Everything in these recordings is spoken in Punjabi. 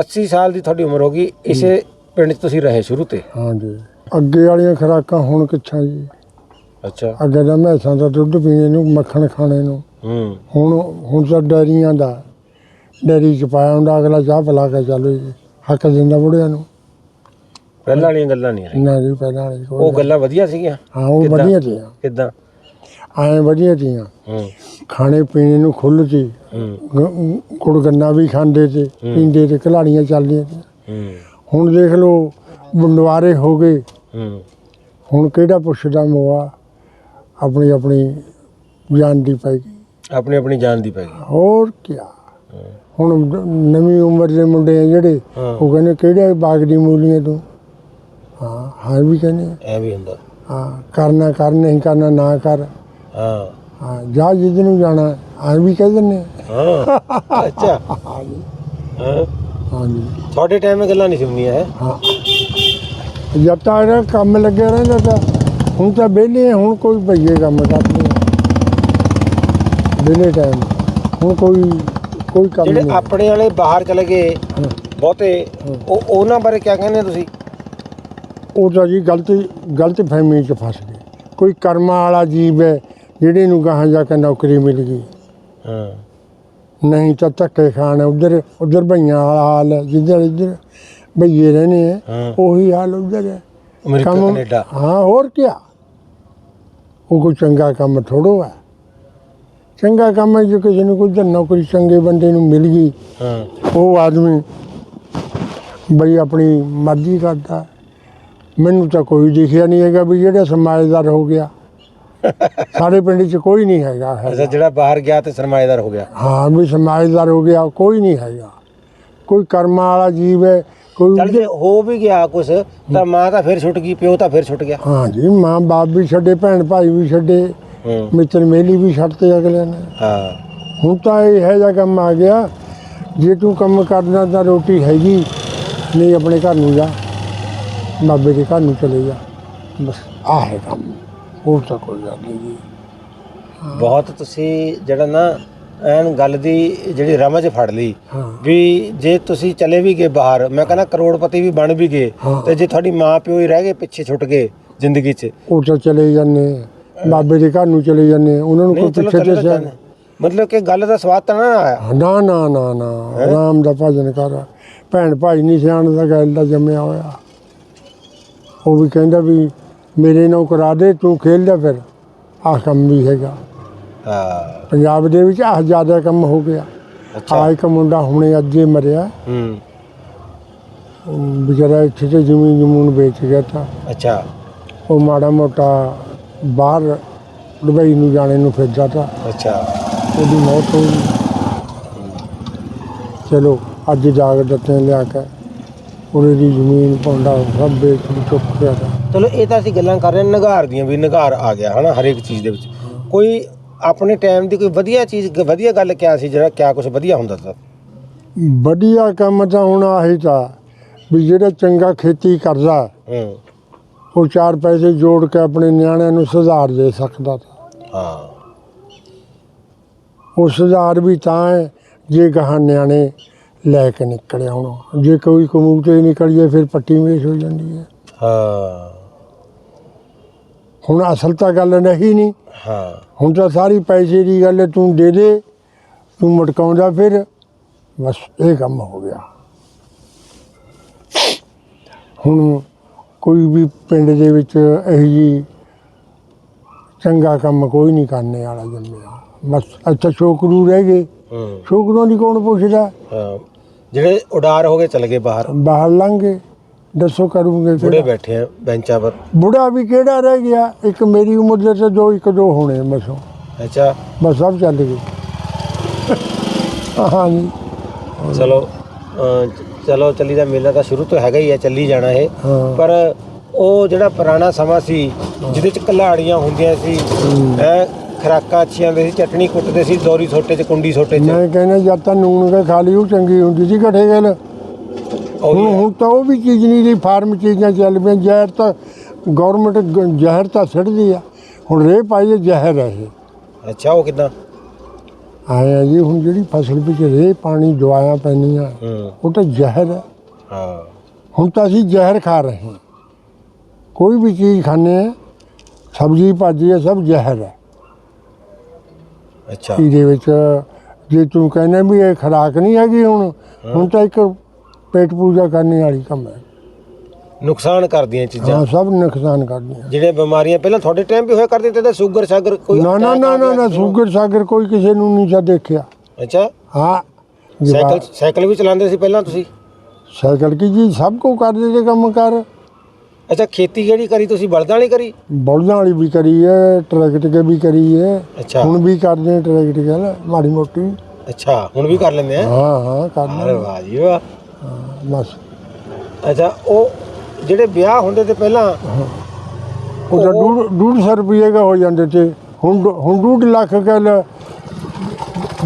80 ਸਾਲ ਦੀ ਤੁਹਾਡੀ ਉਮਰ ਹੋ ਗਈ ਇਸੇ ਪਿੰਡ 'ਚ ਤੁਸੀਂ ਰਹੇ ਸ਼ੁਰੂ ਤੇ? ਹਾਂਜੀ। ਅੱਗੇ ਵਾਲੀਆਂ ਖੁਰਾਕਾਂ ਹੁਣ ਕਿੱਥਾਂ ਜੀ? ਅੱਛਾ। ਅੱਗੇ ਤਾਂ ਮੈਸਾਂ ਦਾ ਦੁੱਧ ਪੀਣੇ ਨੂੰ ਮੱਖਣ ਖਾਣੇ ਨੂੰ। ਹੂੰ। ਹੁਣ ਹੁਣ ਤਾਂ ਡੈਰੀਆਂ ਦਾ ਡੈਰੀ ਚ ਪਾਇਆ ਹੁੰਦਾ ਅਗਲਾ ਚਾਹ ਪਿਲਾ ਕੇ ਚੱਲੋ ਜੀ ਹੱਕ ਦਿੰਦਾ ਬੁੜਿਆਂ ਨੂੰ। ਪਹਿਲਾਂ ਵਾਲੀਆਂ ਗੱਲਾਂ ਨਹੀਂ ਰਹੀਆਂ। ਨਾ ਜੀ ਪਹਿਲਾਂ ਵਾਲੀ ਕੋਈ ਉਹ ਗੱਲਾਂ ਵਧੀਆ ਸੀਗੀਆਂ? ਹਾਂ ਉਹ ਕਿੱਦਾਂ? ਵਧੀਆ ਤੀਆਂ ਕਿਦਾਂ? ਐਂ ਵਧੀਆ ਤੀਆਂ ਹੂੰ। ਖਾਣੇ ਪੀਣੇ ਨੂੰ ਖੁੱਲ੍ਹ ਸੀ ਹੂੰ। ਗ- ਗੁੜ ਗੰਨਾ ਵੀ ਖਾਂਦੇ ਤੇ ਪੀਂਦੇ ਤੇ ਕਲਾੜੀਆਂ ਚੱਲਦੀਆਂ ਸੀ ਹੂੰ। ਹੁਣ ਦੇਖ ਲਓ ਬੰਡਵਾਰੇ ਹੋ ਗਏ। ਹੂੰ। ਹੁਣ ਕਿਹੜਾ ਪੁੱਛਦਾ ਮੋਆ? ਆਪਣੀ ਆਪਣੀ ਜਾਨ ਦੀ ਪੈ ਗਈ। ਆਪਣੀ ਆਪਣੀ ਜਾਨ ਦੀ ਪੈ ਗਈ। ਹੋਰ ਕੀ ਹੁਣ ਨਵੀਂ ਉਮਰ ਦੇ ਮੁੰਡੇ ਆ ਜਿਹੜੇ ਹਾਂ। ਉਹ ਕਹਿੰਦੇ ਕਿਹੜੇ ਬਾਗ ਦੀ ਮੂਲੀਆਂ ਤੂੰ? ਹਾਂ ਹਾਂ ਵੀ ਕਹਿੰਦੇ ਐ ਵੀ ਹੁੰਦਾ। ਹਾਂ ਕਰਨਾ ਕਰ ਨਹੀਂ ਕਰਨਾ ਨਾ ਕਰ। ਹਾਂ। ਹਾਂ ਜਾ ਜਿੱਦ ਨੂੰ ਜਾਣਾ ਹਾਂ ਵੀ ਕਹਿ ਦਿੰਦੇ ਹਾਂ ਅੱਛਾ। ਹਾਂ। ਹਾਂਜੀ। ਤੁਹਾਡੇ ਟਾਈਮ 'ਚ ਗੱਲਾਂ ਨਹੀਂ ਸੁਣੀਆਂ ਹੈ? ਹਾਂ। ਜਦ ਤੱਕ ਇਹਦਾ ਕੰਮ ਲੱਗਿਆ ਰਹਿੰਦਾ ਤਾਂ ਹੁਣ ਤਾਂ ਵਿਹਲੇ ਆ, ਹੁਣ ਕੋਈ ਭਈਏ ਕੰਮ ਕਰਦੇ ਆ ਵਿਹਲੇ ਟਾਈਮ ਹੁਣ ਕੋਈ ਕੋਈ ਕੰਮ ਜਿਹੜੇ ਨਹੀਂ। ਆਪਣੇ ਵਾਲੇ ਬਾਹਰ ਚਲੇ ਗਏ। ਬਹੁਤੇ ਉਹ ਉਹਨਾਂ ਬਾਰੇ ਕੀ ਕਹਿੰਦੇ ਤੁਸੀਂ? ਉਹ ਤਾਂ ਜੀ ਗਲਤ ਗਲਤ ਫਹਿਮੀ ਚ ਫਸ ਗਏ। ਕੋਈ ਕਰਮਾਂ ਵਾਲਾ ਜੀਵ ਹੈ ਜਿਹੜੇ ਨੂੰ ਗਾਹਾਂ ਜਾ ਕੇ ਨੌਕਰੀ ਮਿਲ ਗਈ। ਹਾਂ। ਨਹੀਂ ਤਾਂ ਧੱਕੇ ਖਾਣ ਉਧਰ ਉਧਰ ਭਈਆਂ ਵਾਲਾ ਹਾਲ ਹੈ ਜਿੱਧਰ ਇੱਧਰ ਭਈਏ ਰਹਿਣੇ ਹਾਂ ਉਹੀ ਹਾਲ ਉਧਰ ਹੈ। America Canada. ਹਾਂ ਹੋਰ ਕੀ ਉਹ ਕੋਈ ਚੰਗਾ ਕੰਮ ਥੋੜੋ ਹੈ। ਚੰਗਾ ਕੰਮ ਹੈ ਜੇ ਕਿਸੇ ਨੂੰ ਕੋਈ ਨੌਕਰੀ ਚੰਗੇ ਬੰਦੇ ਨੂੰ ਮਿਲ ਗਈ। ਹਾਂ। ਉਹ ਆਦਮੀ ਬਈ ਆਪਣੀ ਮਰਜ਼ੀ ਕਰਦਾ। ਮੈਨੂੰ ਤਾਂ ਕੋਈ ਦਿਖਿਆ ਨਹੀਂ ਹੈਗਾ ਵੀ ਜਿਹੜਾ ਸਮਾਜਦਾਰ ਹੋ ਗਿਆ। ਸਾਡੇ ਪਿੰਡ 'ਚ ਕੋਈ ਨਹੀਂ ਹੈਗਾ ਅੱਛਾ ਜਿਹੜਾ ਬਾਹਰ ਗਿਆ ਤੇ ਸਰਮਾਏਦਾਰ ਹੋ ਗਿਆ। ਹਾਂ ਵੀ ਸਮਾਜਦਾਰ ਹੋ ਗਿਆ ਕੋਈ ਨਹੀਂ ਹੈਗਾ। ਕੋਈ ਕਰਮਾਂ ਵਾਲਾ ਜੀਵ ਹੈ ਕੋਈ ਚੱਲ ਜੇ ਹੋ ਵੀ ਗਿਆ ਕੁਛ ਤਾਂ ਮਾਂ ਤਾਂ ਫਿਰ ਛੁੱਟ ਗਈ ਪਿਓ ਤਾਂ ਫਿਰ ਛੁੱਟ ਗਿਆ। ਹਾਂ ਜੀ ਮਾਂ ਬਾਪ ਵੀ ਛੱਡੇ ਭੈਣ ਭਾਈ ਵੀ ਛੱਡੇ ਹੂੰ। ਮਿੱਤਰ ਮੇਲੀ ਵੀ ਛੱਡਤੇ ਅਗਲੇ ਨੇ। ਹਾਂ। ਹੁਣ ਤਾਂ ਇਹ ਹੈ ਜਿਹਾ ਕੰਮ ਆ ਗਿਆ ਜੇ ਤੂੰ ਕੰਮ ਕਰਨਾ ਤਾਂ ਰੋਟੀ ਹੈਗੀ ਨਹੀਂ ਆਪਣੇ ਘਰ ਨੂੰ ਜਾ। ਬਾਬੇ ਦੇ ਘਰ ਨੂੰ ਚਲੇ ਜਾ। ਬਸ ਆਹ ਹੈ ਕੰਮ। ਹੋਰ ਤਾਂ ਕੋਈ ਗੱਲ ਨਹੀਂ ਜੀ। ਬਹੁਤ ਤੁਸੀਂ ਜਿਹੜਾ ਨਾ ਐਨ ਗੱਲ ਦੀ ਜਿਹੜੀ ਰਮਜ ਫੜ ਲਈ ਹਾਂ। ਵੀ ਜੇ ਤੁਸੀਂ ਚਲੇ ਵੀ ਗਏ ਬਾਹਰ ਮੈਂ ਕਹਿੰਦਾ ਕਰੋੜਪਤੀ ਵੀ ਬਣ ਵੀ ਗਏ ਹਾਂ। ਤੇ ਜੇ ਤੁਹਾਡੀ ਮਾਂ ਪਿਓ ਹੀ ਰਹਿ ਗਏ ਪਿੱਛੇ ਛੁੱਟ ਗਏ ਜ਼ਿੰਦਗੀ 'ਚ। ਉਹ ਤਾਂ ਚਲੇ ਜਾਂਦੇ ਆ। ਬਾਬੇ ਦੇ ਘਰ ਨੂੰ ਚਲੇ ਜਾਂਦੇ ਆ। ਉਹਨਾਂ ਨੂੰ ਕੋਈ ਨਹੀਂ ਚਲੋ ਪਿੱਛੇ ਚਲੇ ਤੇ ਜਾਂਦੇ। ਮਤਲਬ ਕਿ ਗੱਲ ਦਾ ਸਵਾਦ ਤਾਂ ਨਾ ਆਇਆ। ਨਾ ਨਾ ਨਾ ਨਾ। ਆਰਾਮ ਦਾ ਭਜਨ ਕਰ। ਭੈਣ ਭਾਈ ਨਹੀਂ ਸਿਆਣ ਦਾ ਗੱਲ ਦਾ ਜੰਮਿਆ ਹੋਇਆ। ਉਹ ਵੀ ਕਹਿੰਦਾ ਵੀ ਮੇਰੇ ਨਾਲ ਕਰਾ ਦੇ ਤੂੰ ਖੇਲ ਲੈ ਫਿਰ। ਆਹ ਕੰਮ ਵੀ ਹੈਗਾ। ਹਾਂ। ਪੰਜਾਬ ਦੇ ਵਿੱਚ ਆਹ ਜ਼ਿਆਦਾ ਕੰਮ ਹੋ ਗਿਆ। ਅੱਛਾ। ਇੱਕ ਮੁੰਡਾ ਹੁਣੇ ਅੱਜ ਹੀ ਮਰਿਆ। ਹੂੰ। ਉਹ ਵਿਚਾਰਾ ਇੱਥੇ ਤੇ ਜ਼ਮੀਨ ਜਮੂਨ ਵੇਚ ਗਿਆ ਤਾਂ। ਅੱਛਾ। ਉਹ ਮਾੜਾ ਮੋਟਾ ਬਾਹਰ ਦੁਬਈ ਨੂੰ ਜਾਣੇ ਨੂੰ ਫਿਰਦਾ ਤਾਂ। ਅੱਛਾ। ਉਹਦੀ ਮੌਤ ਹੋ। ਗਈ ਚਲੋ ਅੱਜ ਜਾਗ ਦਿੱਤੇ ਲਿਆ ਕੇ ਉਹਦੀ ਦੀ ਜ਼ਮੀਨ ਪੌਂਡਾ ਸਭ ਵੇਚ ਕੇ ਚੁੱਕ ਗਿਆ ਤਾਂ ਚਲੋ ਇਹ ਤਾਂ ਅਸੀਂ ਗੱਲਾਂ ਕਰ ਰਹੇ ਹਾਂ ਨਿਗਾਰ ਦੀਆਂ ਵੀ ਨਿਗਾਰ ਆ ਗਿਆ ਹਨਾ ਹਰੇਕ ਚੀਜ਼ ਦੇ ਵਿੱਚ। ਕੋਈ ਆਪਣੇ ਟਾਈਮ ਦੀ ਕੋਈ ਵਧੀਆ ਚੀਜ਼ ਵਧੀਆ ਗੱਲ ਕਿਆ ਸੀ ਜਿਹੜਾ ਕਿਆ ਕੁਝ ਵਧੀਆ ਹੁੰਦਾ ਸੀ? ਵਧੀਆ ਕੰਮ ਤਾਂ ਹੁਣ ਆਹੀ ਤਾਂ ਵੀ ਜਿਹੜਾ ਚੰਗਾ ਖੇਤੀ ਕਰਦਾ ਹੂੰ। ਉਹ ਚਾਰ ਪੈਸੇ ਜੋੜ ਕੇ ਆਪਣੇ ਨਿਆਣਿਆਂ ਨੂੰ ਸੁਧਾਰ ਦੇ ਸਕਦਾ ਤਾ। ਹਾਂ। ਉਹ ਸੁਧਾਰ ਵੀ ਤਾਂ ਹੈ ਜੇ ਗਾਹਾਂ ਨਿਆਣੇ ਲੈ ਕੇ ਨਿਕਲੇ ਹੁਣ ਜੇ ਕੋਈ ਕਮੂਤੇ ਨਿਕਲ ਜਾਏ ਫਿਰ ਪੱਟੀ ਮੇਸ਼ ਹੋ ਜਾਂਦੀ ਹੈ। ਹਾਂ। ਹੁਣ ਅਸਲ ਤਾਂ ਗੱਲ ਨਹੀਂ ਨਹੀਂ। ਹਾਂ। ਹੁਣ ਤਾਂ ਸਾਰੀ ਪੈਸੇ ਦੀ ਗੱਲ ਹੈ, ਤੂੰ ਦੇ ਦੇ ਤੂੰ ਮਟਕਾਉਂਦਾ ਫਿਰ ਬਸ ਇਹ ਕੰਮ ਹੋ ਗਿਆ। ਹੁਣ ਕੋਈ ਵੀ ਪਿੰਡ ਦੇ ਵਿੱਚ ਇਹੋ ਜੀ ਚੰਗਾ ਕੰਮ ਕੋਈ ਨਹੀਂ ਕਰਨੇ ਵਾਲਾ ਜੰਮਿਆ। ਬਸ ਅੱਛਾ ਛੋਕਰੂ ਰਹਿ ਗਏ। ਹੂੰ। ਛੋਕਰੂਆਂ ਦੀ ਕੌਣ ਪੁੱਛਦਾ? ਹਾਂ। ਜਿਹੜੇ ਉਡਾਰ ਹੋ ਕੇ ਚਲੇ ਗਏ ਬਾਹਰ। ਬਾਹਰ ਲੰਘੇ ਦੱਸੋ ਕਰੂੰਗੇ ਬੁੜੇ ਕਿਹੜਾ ਬੈਠੇ ਆ ਬੈਂਚਾਂ ਪਰ। ਬੁੜਾ ਵੀ ਕਿਹੜਾ ਰਹਿ ਗਿਆ? ਇੱਕ ਮੇਰੀ ਉਮਰ ਦੇ ਤੇ ਦੋ ਇੱਕ ਦੋ ਹੋਣੇ ਮਸੋਂ ਅੱਛਾ। ਬਸ ਸਭ ਚੱਲ ਗਏ। ਹਾਂਜੀ। ਚਲੋ ਅਹ, ਚ- ਚਲੋ ਚੱਲੀ ਦਾ ਮੇਲਾ ਤਾਂ ਸ਼ੁਰੂ ਤੋਂ ਹੈਗਾ ਹੀ ਆ ਚੱਲੀ ਜਾਣਾ ਇਹ। ਹਾਂ। ਪਰ ਉਹ ਜਿਹੜਾ ਪੁਰਾਣਾ ਸਮਾਂ ਸੀ ਜਿਹਦੇ ਚ ਕਲਾੜੀਆਂ ਹੁੰਦੀਆਂ ਸੀ ਹੈ ਖਰਾਕਾਂ ਅੱਛੀਆਂ ਹੁੰਦੀਆਂ ਸੀ ਚਟਣੀ ਕੁੱਟਦੇ ਸੀ ਦੋਰੀ ਸੋਟੇ ਚ ਕੁੰਡੀ ਸੋਟੇ ਚ। ਮੈਂ ਕਹਿੰਦਾ ਜਦ ਤਾਂ ਨੂਣ ਕੇ ਖਾ ਲਈ ਉਹ ਚੰਗੀ ਹੁੰਦੀ ਸੀ ਘਟੇ ਗੱਲ। ਉਹ ਹੁਣ ਹੁਣ ਤਾਂ ਉਹ ਵੀ ਚੀਜ਼ ਨਹੀਂ ਰਹੀ ਫਾਰਮ ਚੀਜ਼ਾਂ ਚੱਲ ਪਈਆਂ ਜ਼ਹਿਰ ਤਾਂ ਗਵਰਨਮੈਂਟ ਜ਼ਹਿਰ ਤਾਂ ਛੱਡਦੀ ਆ। ਹੁਣ ਰੇ ਪਾਈਏ ਜ਼ਹਿਰ ਹੈ ਇਹ। ਅੱਛਾ ਉਹ ਕਿਦਾਂ? ਆਏ ਆ ਜੀ ਹੁਣ ਜਿਹੜੀ ਫਸਲ ਵਿੱਚ ਰੇ ਪਾਣੀ ਦਵਾਈਆਂ ਪੈਂਦੀਆਂ ਹੂੰ। ਉਹ ਤਾਂ ਜ਼ਹਿਰ ਹੈ ਹਾਂ। ਹੁਣ ਤਾਂ ਅਸੀਂ ਜ਼ਹਿਰ ਖਾ ਰਹੇ ਹਾਂ। ਕੋਈ ਵੀ ਚੀਜ਼ ਖਾਂਦੇ ਆ ਸਬਜ਼ੀ ਭਾਜੀ ਹੈ ਸਭ ਜ਼ਹਿਰ ਹੈ ਅੱਛਾ। ਇਹਦੇ ਵਿੱਚ ਜੇ ਤੂੰ ਕਹਿੰਦਾ ਵੀ ਇਹ ਖੁਰਾਕ ਨਹੀਂ ਹੈਗੀ ਹੁਣ ਹੁਣ ਤਾਂ ਇੱਕ ਪੇਟ ਪੂਜਾ ਕਰਨ ਵਾਲੀ ਕੰਮ ਹੈ। ਨੁਕਸਾਨ ਕਰਦੀਆਂ ਚੀਜ਼ਾਂ। ਹਾਂ ਸਭ ਨੁਕਸਾਨ ਕਰਦੀਆਂ। ਜਿਹੜੇ ਬਿਮਾਰੀਆਂ ਪਹਿਲਾਂ ਤੁਹਾਡੇ ਟਾਈਮ ਵੀ ਹੋਇਆ ਕਰਦੇ ਤੇ ਤਾਂ ਸ਼ੂਗਰ ਸ਼ਾਗਰ ਕੋਈ ਨਾ ਨਾ ਨਾ ਨਾ ਨਾ? ਸ਼ੂਗਰ ਸਾਗਰ ਕੋਈ ਕਿਸੇ ਨੂੰ ਨਹੀਂ ਸਾ ਦੇਖਿਆ। ਅੱਛਾ। ਹਾਂ ਸਾਈਕਲ ਸਾਈਕਲ ਵੀ ਚਲਾਉਂਦੇ ਸੀ ਪਹਿਲਾਂ ਤੁਸੀਂ? ਸਾਈਕਲ ਕੀ ਜੀ ਸਭ ਕੋ ਕਰਦੇ ਤੇ ਕੰਮ ਕਰ। ਅੱਛਾ ਖੇਤੀ ਜਿਹੜੀ ਕਰੀ ਤੁਸੀਂ? ਬਲਦਾਂ ਵਾਲੀ ਕਰੀ? ਬਲਦਾਂ ਵਾਲੀ ਵੀ ਕਰੀ ਹੈ ਟਰੈਕਟਰ ਕੇ ਵੀ ਕਰੀ ਹੈ। ਅੱਛਾ। ਹੁਣ ਵੀ ਕਰਦੇ ਟਰੈਕਟਰ ਕੇ ਮਾੜੀ ਮੋਟੀ। ਅੱਛਾ ਹੁਣ ਵੀ ਕਰ ਲੈਂਦੇ ਆ? ਹਾਂ ਹਾਂ ਕਰਦੇ ਅਰੇ ਵਾਹ ਜੀ ਵਾਹ। ਬਸ। ਅੱਛਾ ਉਹ ਜਿਹੜੇ ਵਿਆਹ ਹੁੰਦੇ ਤੇ ਪਹਿਲਾਂ ਉਹ ਤਾਂ ਡੂਢ ਡੂਢ ਸੌ ਰੁਪਏ ਦਾ ਹੋ ਜਾਂਦੇ ਤੇ ਹੁਣ ਡੂ- ਹੁਣ ਡੂਢ ਲੱਖ ਕੱਲ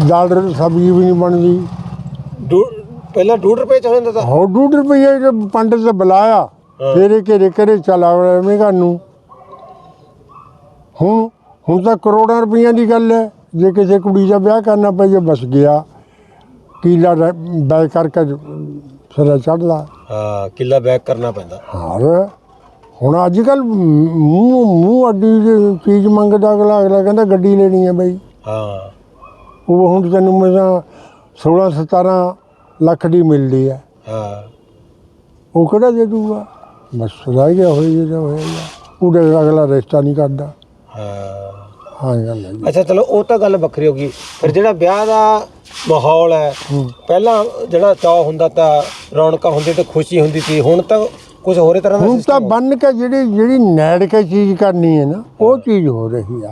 ਦਾਲ ਸਬਜ਼ੀ ਵੀ ਨਹੀਂ ਬਣਦੀ। ਡੂ- ਪਹਿਲਾਂ 2 ਰੁਪਏ ਚ ਹੋ ਜਾਂਦਾ ਤਾਂ? ਹੋ ਡੂਢ ਰੁਪਏ ਦੇ ਪੰਡਤ ਤੇ ਬੁਲਾਇਆ। ਤੇਰੇ ਘੇਰੇ ਘਰੇ ਚਲਾ ਐਵੇਂ ਘਰ ਨੂੰ ਹੁਣ ਹੁਣ ਤਾਂ ਕਰੋੜਾਂ ਰੁਪਈਆਂ ਦੀ ਗੱਲ ਹੈ। ਜੇ ਕਿਸੇ ਕੁੜੀ ਦਾ ਵਿਆਹ ਕਰਨਾ ਪਏ ਜੇ ਬਸ ਗਿਆ। ਕੀਲਾ ਬੈ ਕਰਕੇ ਸਿਰਾ ਚੜਦਾ ਹਾਂ ਕਿੱਲਾ ਬੈਕ ਕਰਨਾ ਪੈਂਦਾ। ਹਾਰ ਹੁਣ ਅੱਜ ਕੱਲ ਮੂੰਹ ਮੂੰਹ ਅੱਡੀ ਚੀਜ਼ ਮੰਗਦਾ ਅਗਲਾ ਅਗਲਾ ਕਹਿੰਦਾ ਗੱਡੀ ਲੈਣੀ ਹੈ ਬਈ। ਹਾਂ। ਉਹ ਹੁਣ ਤੈਨੂੰ ਮਸਾਂ 16 17 ਲੱਖ ਦੀ ਮਿਲਦੀ ਹੈ। ਹਾਂ। ਉਹ ਕਿਹੜਾ ਦੇ ਦੂਗਾ? ਬਸ ਰਹਿ ਗਿਆ ਹੋਈ ਜਿਹੜਾ ਹੋਏਗਾ ਉਹਦੇ ਅਗਲਾ ਰਿਸ਼ਤਾ ਨਹੀਂ ਕਰਦਾ। ਹਾਂ। ਹਾਂ ਗੱਲ ਹੈ ਜੀ। ਅੱਛਾ ਚਲੋ ਉਹ ਤਾਂ ਗੱਲ ਵੱਖਰੀ ਹੋ ਗਈ। ਫਿਰ ਜਿਹੜਾ ਵਿਆਹ ਦਾ ਮਾਹੌਲ ਹੈ ਪਹਿਲਾਂ ਜਿਹੜਾ ਚਾਅ ਹੁੰਦਾ ਤਾਂ ਰੌਣਕਾਂ ਹੁੰਦੀ ਤੇ ਖੁਸ਼ੀ ਹੁੰਦੀ ਸੀ। ਹੁਣ ਤਾਂ ਕੁਝ ਹੋਰੇ ਤਰ੍ਹਾਂ ਦਾ ਹੁਣ ਤਾਂ system ਹੋ- ਬੰਨ ਕੇ ਜਿਹੜੀ ਜਿਹੜੀ ਨੈੜ ਕੇ ਚੀਜ਼ ਕਰਨੀ ਹੈ ਨਾ ਉਹ ਚੀਜ਼ ਹੋ ਰਹੀ ਆ।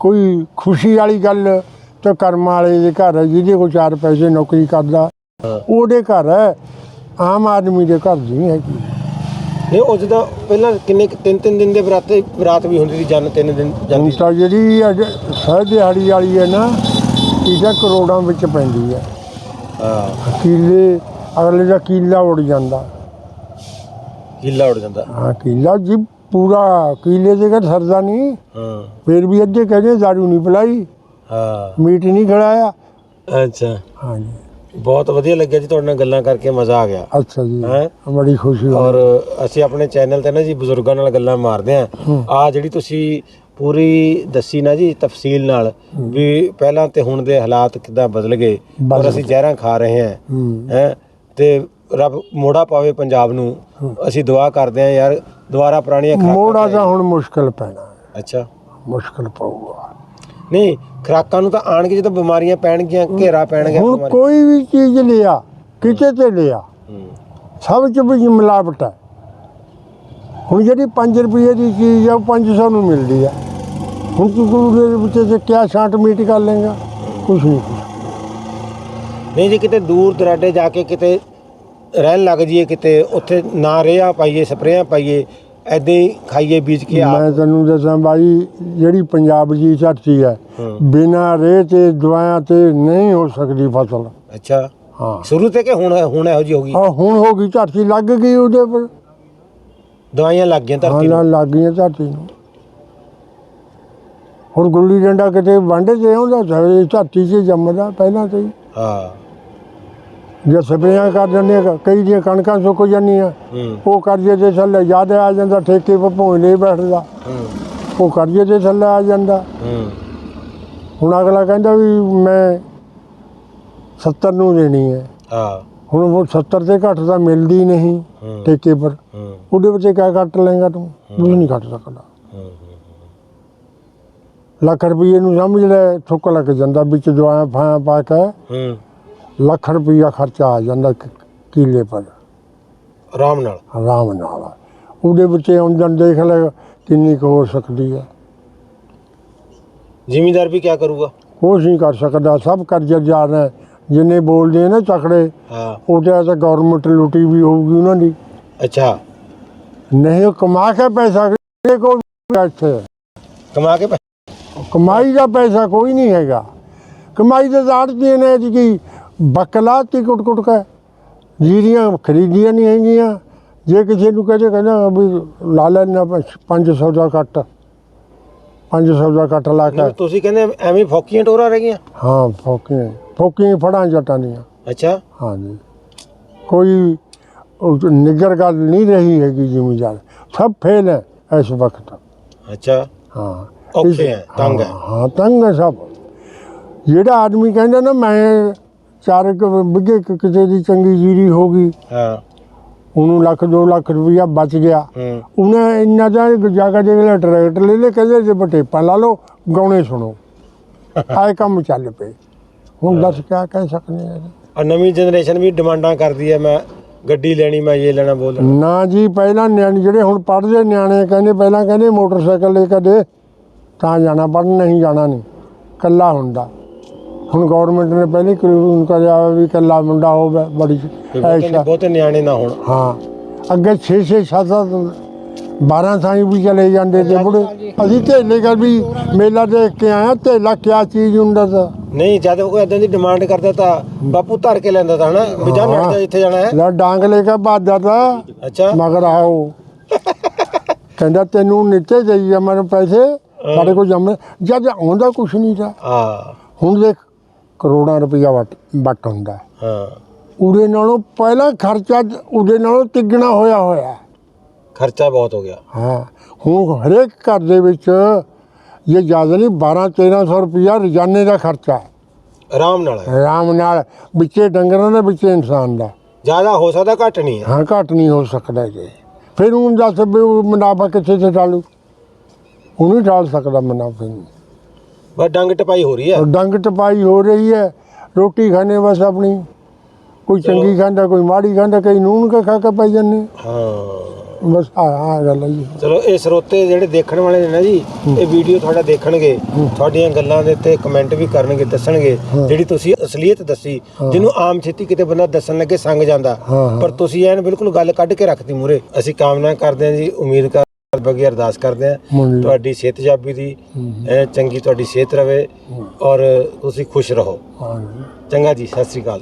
ਕੋਈ ਖੁਸ਼ੀ ਵਾਲੀ ਗੱਲ ਤਾਂ ਕਰਮ ਵਾਲੇ ਦੇ ਘਰ ਹੈ ਜਿਹਦੇ ਕੋਲ ਚਾਰ ਪੈਸੇ ਨੌਕਰੀ ਕਰਦਾ ਹਾਂ। ਉਹਦੇ ਘਰ ਹੈ। ਆਮ ਆਦਮੀ ਦੇ ਘਰ ਨਹੀਂ ਹੈਗੀ। ਨਹੀਂ ਉਹ ਜਦੋਂ ਪਹਿਲਾਂ ਕਿੰਨੇ ਕੁ- ਤਿੰਨ ਤਿੰਨ ਦਿਨ ਦੇ ਬਰਾਤੇ ਬਰਾਤ ਵੀ ਹੁੰਦੀ ਸੀ ਜਨ ਤਿੰਨ ਦਿਨ ਹੁਣ ਜਾਂਦੀ ਸੀ। ਤਾਂ ਜਿਹੜੀ ਅੱਜ ਸਹਿ ਦਿਹਾੜੀ ਵਾਲੀ ਹੈ ਨਾ ਇਹਦਾ ਕਰੋੜਾਂ ਵਿੱਚ ਪੈਂਦੀ ਹੈ। ਹਾਂ। ਕੀਲੇ ਅਗਲੇ ਦਾ ਕੀਲਾ ਉੜ ਜਾਂਦਾ। ਕਿੱਲਾ ਉੜ ਜਾਂਦਾ। ਹਾਂ ਕੀਲਾ ਜੀ ਪੂਰਾ ਕੀਲੇ ਦੇ ਘਰ ਸਰਦਾ ਨਹੀਂ। ਹਾਂ। ਫਿਰ ਵੀ ਅੱਧੇ ਕਹਿੰਦੇ ਦਾਰੂ ਨਹੀਂ ਪਿਲਾਈ। ਹਾਂ। ਮੀਟ ਨਹੀਂ ਖਿਲਾਇਆ। ਅੱਛਾ। ਹਾਂਜੀ। ਬਹੁਤ ਵਧੀਆ ਲੱਗਿਆ ਜੀ ਤੁਹਾਡੇ ਨਾਲ ਗੱਲਾਂ ਕਰਕੇ ਮਜ਼ਾ ਆ ਗਿਆ। ਅੱਛਾ ਜੀ ਹੈਂ? ਬੜੀ ਖੁਸ਼ੀ ਹੋਈ। ਔਰ ਅਸੀਂ ਆਪਣੇ ਚੈਨਲ ਤੇ ਨਾ ਜੀ ਬਜ਼ੁਰਗਾਂ ਨਾਲ ਗੱਲਾਂ ਮਾਰਦੇ ਆਂ ਆ ਜਿਹੜੀ ਤੁਸੀਂ ਪੂਰੀ ਦੱਸੀ ਨਾ ਜੀ ਤਫਸੀਲ ਨਾਲ ਵੀ ਪਹਿਲਾਂ ਤੇ ਹੁਣ ਦੇ ਹਾਲਾਤ ਕਿੱਦਾਂ ਬਦਲ ਗਏ ਔਰ ਅਸੀਂ ਜ਼ਹਿਰਾਂ ਖਾ ਰਹੇ ਹਾਂ। ਹੂੰ। ਹੈ? ਤੇ ਰੱਬ ਮੋੜਾ ਪਾਵੇ ਪੰਜਾਬ ਨੂੰ। ਅਸੀਂ ਦੁਆ ਕਰਦੇ ਆਂ ਯਾਰ ਦੁਬਾਰਾ ਪੁਰਾਣੀਆਂ ਖੁਰਾਕਾਂ ਮੋੜਾ ਤਾਂ ਹੁਣ ਮੁਸ਼ਕਲ ਪੈਣਾ। ਹੈ, ਅੱਛਾ। ਮੁਸ਼ਕਲ ਪਊਗਾ। ਨਹੀਂ ਖੁਰਾਕਾਂ ਨੂੰ ਤਾਂ ਆਣਗੇ ਜਦੋਂ ਬਿਮਾਰੀਆਂ ਪੈਣਗੀਆਂ ਘੇਰਾ ਪੈਣਗੇ ਹੁਣ ਬਿਮਾਰੀ- ਕੋਈ ਵੀ ਚੀਜ਼ ਲਿਆ ਕਿਤੇ ਤੇ ਲਿਆ ਹੂੰ, ਸਭ ਚ ਵੀ ਮਿਲਾਵਟ ਹੈ। ਹੁਣ ਜਿਹੜੀ 5 ਰੁਪਏ ਦੀ ਚੀਜ਼ ਆ ਉਹ 500 ਨੂੰ ਮਿਲਦੀ ਹੈ ਹੁਣ ਤੂੰ ਉਹਦੇ ਵਿੱਚ ਤੇ ਕਿਆ ਛਾਂਟ ਮੀਟ ਕਰ ਲੇਗਾ ਕੁਛ ਨਹੀਂ ਨਹੀਂ ਜੀ ਕਿਤੇ ਦੂਰ ਦਰਾਡੇ ਜਾ ਕੇ ਕਿਤੇ ਰਹਿਣ ਲੱਗ ਜਾਈਏ ਕਿਤੇ ਉੱਥੇ ਨਾ ਰੇਹਾਂ ਪਾਈਏ ਸਪਰੇਆਂ ਪਾਈਏ ਐਦਾਂ ਹੀ ਖਾਈਏ ਬੀਜ ਕੇ ਆ ਮੈਂ ਤੈਨੂੰ ਦੱਸਾਂ ਬਾਈ ਜਿਹੜੀ ਪੰਜਾਬ ਦੀ ਧਰਤੀ ਹੈ ਹੂੰ। ਬਿਨਾਂ ਰੇਹ ਤੇ ਦਵਾਈਆਂ ਤੇ ਨਹੀਂ ਹੋ ਸਕਦੀ ਫਸਲ। ਅੱਛਾ। ਹਾਂ। ਸ਼ੁਰੂ ਤੇ ਕਿ ਹੁਣ ਹੁਣ ਇਹੋ ਜੀ ਹੋ ਗਈ? ਆ ਹੁਣ ਹੋ ਗਈ ਧਰਤੀ ਲੱਗ ਗਈ ਉਹਦੇ ਪਰ ਦਵਾਈਆਂ ਲੱਗ ਗਈਆਂ ਹਾਂ ਧਰਤੀ ਨਾ? ਲੱਗ ਗਈਆਂ ਧਰਤੀ ਨੂੰ। ਹੁਣ ਗੁੱਲੀ ਡੰਡਾ ਕਿਤੇ ਵਾਂਡੇ ਤੇ ਆਉਂਦਾ ਤਾਂ ਇਹ ਧਰਤੀ 'ਚ ਜੰਮਦਾ ਪਹਿਲਾਂ ਤੋਂ ਹੀ। ਹਾਂ। ਜੇ ਸਪਰੇਆਂ ਕਰ ਦਿੰਦੇ ਆ, ਕਈ ਦੀਆਂ ਕਣਕਾਂ ਸੁੱਕ ਜਾਂਦੀਆਂ। ਉਹ ਕਰਜ਼ੇ ਦੇ ਥੱਲੇ ਜ਼ਿਆਦਾ ਆ ਜਾਂਦਾ ਠੇਕੇ ਭੋਂ ਨਹੀਂ ਬੈਠਦਾ। ਉਹ ਕਰਜ਼ੇ ਦੇ ਥੱਲੇ ਆ ਜਾਂਦਾ। ਹੁਣ ਅਗਲਾ ਕਹਿੰਦਾ ਵੀ ਮੈਂ 70 ਨੂੰ ਦੇਣੀ ਹੈ। ਹਾਂ। ਹੁਣ ਉਹ 70 ਤੇ ਘੱਟ ਤਾਂ ਮਿਲਦੀ ਨਹੀਂ ਠੇਕੇ ਪਰ। ਉਹਦੇ ਵਿੱਚ ਕਿਆ ਕੱਟ ਲੇਗਾ ਤੂੰ? ਕੁਝ ਨਹੀਂ ਕੱਟ ਸਕਦਾ। ਲੱਖ ਰੁਪਏ ਨੂੰ ਸਮਝ ਲੈ ਥੁੱਕ ਲੱਗ ਜਾਂਦਾ ਵਿੱਚ ਦਵਾਈਆਂ ਫਾਂ ਪਾ ਕੇ। ਲੱਖ ਰੁਪਈਆ ਖਰਚਾ ਆ ਜਾਂਦਾ ਕਿ- ਕਿੱਲੇ ਪਰ। ਆਰਾਮ ਨਾਲ? ਆਰਾਮ ਨਾਲ। ਉਹਦੇ ਵਿੱਚ ਆਮਦਨ ਦੇਖ ਲੈ ਕਿੰਨੀ ਕੁ ਹੋ ਸਕਦੀ ਹੈ। ਜ਼ਿਮੀਂਦਾਰ ਵੀ ਕੀ ਕਰੂਗਾ? ਕੁਛ ਨਹੀਂ ਕਰ ਸਕਦਾ ਸਭ ਕਰਜ਼ੇ ਜਾ ਰਹੇ ਜਿੰਨੇ ਬੋਲਦੇ ਆ ਨਾ ਚੱਕੜੇ ਹਾਂ। ਉਹਦੇ ਤਾਂ ਗਵਰਨਮੈਂਟ ਲੁੱਟੀ ਵੀ ਹੋਊਗੀ ਉਹਨਾਂ ਦੀ। ਅੱਛਾ। ਨਹੀਂ ਉਹ ਕਮਾ ਕੇ ਪੈਸਾ ਕਿਸੇ ਕੋਲ ਵੀ ਇੱਥੇ? ਕਮਾ ਕੇ ਪੈ- ਕਮਾਈ ਦਾ ਪੈਸਾ ਕੋਈ ਨਹੀਂ ਹੈਗਾ। ਕਮਾਈ ਦੇ ਜ਼ਾੜਤੀਆਂ ਨੇ ਜੀ। ਬਕਲਾ ਤੀ ਕੁੱਟ ਕੁੱਟ ਕੇ। ਜੀਰੀਆਂ ਖਰੀਦੀਆਂ ਨਹੀਂ ਹੈਗੀਆਂ। ਜੇ ਕਿਸੇ ਨੂੰ ਕਹਦੇ ਕਹਿੰਦਾ ਵੀ ਲਾ ਲੈਣਾ 500 ਦਾ ਕੱਟ। 500 ਦਾ ਕੱਟ ਲਾ ਕੇ। ਤੁਸੀਂ ਕਹਿੰਦੇ ਐਵੇਂ ਫੋਕੀਆਂ ਟੋਰਾ ਰਹਿ ਗਈਆਂ? ਹਾਂ ਫੋਕੀਆਂ। ਫੋਕੀਆਂ ਫੜਾਂ ਜੱਟਾਂ ਦੀਆਂ। ਅੱਛਾ। ਹਾਂਜੀ। ਕੋਈ ਨਿੱਗਰ ਗੱਲ ਨਹੀਂ ਰਹੀ ਹੈਗੀ ਜ਼ਿਮੀਦਾਰ। ਸਭ ਫੇਲ ਹੈ ਇਸ ਵਕਤ। ਅੱਛਾ। ਹਾਂ। ਔਖੇ ਹੈ ਤੰਗ ਹਾਂ, ਹਾਂ ਤੰਗ ਹੈ ਸਭ। ਜਿਹੜਾ ਆਦਮੀ ਕਹਿੰਦਾ ਨਾ ਮੈਂ ਚਾਰ ਕੁ ਬਿੱਗੇ ਕੁ ਕਿਸੇ ਦੀ ਚੰਗੀ ਜੀਰੀ ਹੋ ਗਈ। ਹਾਂ। ਉਹਨੂੰ ਲੱਖ 2 ਲੱਖ ਰੁਪਇਆ ਬਚ ਗਿਆ। ਹੂੰ। ਉਹਨੇ ਇੰਨਾ ਦਾ ਜਾਗਾ ਦੇ ਲੈ ਟਰੈਕਟਰ ਲੈ ਲੈ ਕਹਿੰਦੇ ਜੇ ਬਟੇਪਾ ਲਾ ਲਓ ਗਾਉਣੇ ਸੁਣੋ। ਆਏ ਕੰਮ ਚੱਲ ਪਏ। ਹੁਣ ਦੱਸ ਕਿਆ ਕਹਿ ਸਕਨੇ ਆ ਆ ਨਵੀਂ ਜਨਰੇਸ਼ਨ ਵੀ ਡਿਮਾਂਡਾਂ ਕਰਦੀ ਹੈ ਮੈਂ ਗੱਡੀ ਲੈਣੀ ਮੈਂ ਇਹ ਲੈਣਾ ਬੋਲ ਨਾ ਜੀ ਪਹਿਲਾਂ ਨਿਆਣੇ ਜਿਹੜੇ ਹੁਣ ਪੜ੍ਹਦੇ ਨਿਆਣੇ ਕਹਿੰਦੇ ਪਹਿਲਾਂ ਕਹਿੰਦੇ ਮੋਟਰਸਾਈਕਲ ਲੈ ਕੇ ਦੇ ਤਾਂ ਜਾਣਾ ਪੜ੍ਹਨ ਨਹੀਂ ਜਾਣਾ ਨਹੀਂ ਕੱਲਾ ਹੁੰਦਾ। ਹੁਣ ਗਵਰਨਮੈਂਟ ਨੇ ਪਹਿਲੇ ਕਾਨੂੰਨ ਕਰਿਆ ਹੋਇਆ ਵੀ ਕੱਲਾ ਮੁੰਡਾ ਹੋਵੇ ਬੜੀ ਬਹੁਤੇ ਐਸ਼ਾ। ਬਹੁਤੇ ਨਿਆਣੇ ਨਾ ਹੋਣ। ਹਾਂ। ਅੱਗੇ 6 6 7 7 12 ਸਾਈ ਵੀ ਚਲੇ ਜਾਂਦੇ ਤੇ ਬੁੜੇ ਅਸੀਂ ਢੇਲੇ ਕਰ ਵੀ ਮੇਲਾ ਦੇਖ ਕੇ ਆਇਆ ਢੇਲਾ ਕਿਆ ਚੀਜ਼ ਹੁੰਦਾ ਤਾਂ। ਨਹੀਂ ਜਦ ਕੋਈ ਇਦਾਂ ਦੀ ਡਿਮਾਂਡ ਕਰਦਾ ਤਾਂ ਬਾਪੂ ਧਰ ਕੇ ਲੈਂਦਾ ਤਾਂ ਹਨਾ ਵੀ ਜਾ ਨੱਟ ਜਾ ਜਿੱਥੇ ਜਾਣਾ ਹੈ। ਲੈ ਡਾਂਗ ਲੈ ਕੇ ਬਾਜਦਾ ਤਾਂ ਅੱਛਾ। ਮਗਰ ਆਓ। ਕਹਿੰਦਾ ਤੈਨੂੰ ਨੀਚੇ ਜਾਈਏ ਮੈਨੂੰ ਪੈਸੇ ਸਾਡੇ ਕੋਲ ਜੰਮ ਜਦ ਆਉਂਦਾ ਕੁਛ ਨਹੀਂ ਤਾਂ। ਆ ਹੁਣ ਦੇਖ ਕਰੋੜਾਂ ਰੁਪਇਆ ਵਟ ਵਟ ਹੁੰਦਾ ਹਾਂ। ਉਹਦੇ ਨਾਲੋਂ ਪਹਿਲਾਂ ਖਰਚਾ ਉਹਦੇ ਨਾਲੋਂ ਤਿੱਗਣਾ ਹੋਇਆ ਹੋਇਆ ਹੈ। ਖਰਚਾ ਬਹੁਤ ਹੋ ਗਿਆ। ਹਾਂ। ਹੁਣ ਹਰੇਕ ਘਰ ਦੇ ਵਿੱਚ ਇਹ ਜ਼ਿਆਦਾ ਨਹੀਂ 12 1300 ਰੁਪਇਆ ਰੋਜ਼ਾਨੇ ਦਾ ਖਰਚਾ ਹੈ। ਆਰਾਮ ਨਾਲ ਹੈ। ਆਰਾਮ ਨਾਲ ਵਿੱਚੇ ਡੰਗਰਾਂ ਦੇ ਵਿੱਚੇ ਇਨਸਾਨ ਦਾ। ਜ਼ਿਆਦਾ ਹੋ ਸਕਦਾ ਘੱਟ ਨਹੀਂ ਹੈ। ਹਾਂ ਘੱਟ ਨਹੀਂ ਹੋ ਸਕਦਾ ਜੀ। ਫਿਰ ਉਹ ਦੱਸ ਵੀ ਉਹ ਮੁਨਾਫਾ ਕਿੱਥੇ ਤੇ ਡਾਲੂ ਉਹ ਨਹੀਂ ਡਾਲ ਸਕਦਾ ਮੁਨਾਫੇ ਨੂੰ। ਬਸ ਡੰਗ ਟਪਾਈ ਹੋ ਰਹੀ ਹੈ। ਡੰਗ ਟਪਾਈ ਹੋ ਰਹੀ ਹੈ। ਰੋਟੀ ਖਾਣੇ ਬਸ ਆਪਣੀ। ਕੋਈ ਚੰਗੀ ਖਾਂਦਾ ਕੋਈ ਮਾੜੀ ਖਾਂਦਾ ਕਈ ਨੂਨ ਕੇ ਖਾ ਕੇ ਪੈ ਜਾਂਦੇ। ਹਾਂ। ਬਸ ਆ ਆ ਗੱਲ ਹੈ ਜੀ। ਚਲੋ ਇਹ ਸਰੋਤੇ ਜਿਹੜੇ ਦੇਖਣ ਵਾਲੇ ਨੇ ਨਾ ਜੀ ਇਹ ਵੀਡੀਓ ਤੁਹਾਡਾ ਦੇਖਣਗੇ ਤੁਹਾਡੀਆਂ ਗੱਲਾਂ ਦੇ ਉੱਤੇ ਕਮੈਂਟ ਵੀ ਕਰਨਗੇ ਦੱਸਣਗੇ। ਜਿਹੜੀ ਤੁਸੀਂ ਅਸਲੀਅਤ ਦੱਸੀ ਜਿਹਨੂੰ ਆਮ ਛੇਤੀ ਕਿਤੇ ਬੰਦਾ ਦੱਸਣ ਲੱਗੇ ਸੰਗ ਜਾਂਦਾ। ਹਾਂ, ਹਾਂ। ਪਰ ਤੁਸੀਂ ਐਨ ਬਿਲਕੁਲ ਗੱਲ ਕੱਢ ਕੇ ਰੱਖਤੀ ਮੂਰੇ ਅਸੀਂ ਕਾਮਨਾ ਕਰਦੇ ਹਾਂ ਜੀ ਉਮੀਦ ਕਰ ਬਗੀ ਅਰਦਾਸ ਕਰਦੇ ਮੁੰਡੇ ਤੁਹਾਡੀ ਸਿਹਤ ਜਾਬੀ ਦੀ ਚੰਗੀ ਤੁਹਾਡੀ ਸਿਹਤ ਰਵੇ ਔਰ ਤੁਸੀਂ ਖੁਸ਼ ਰਹੋ। ਚੰਗਾ ਜੀ ਸਤਿ ਸ੍ਰੀ ਅਕਾਲ।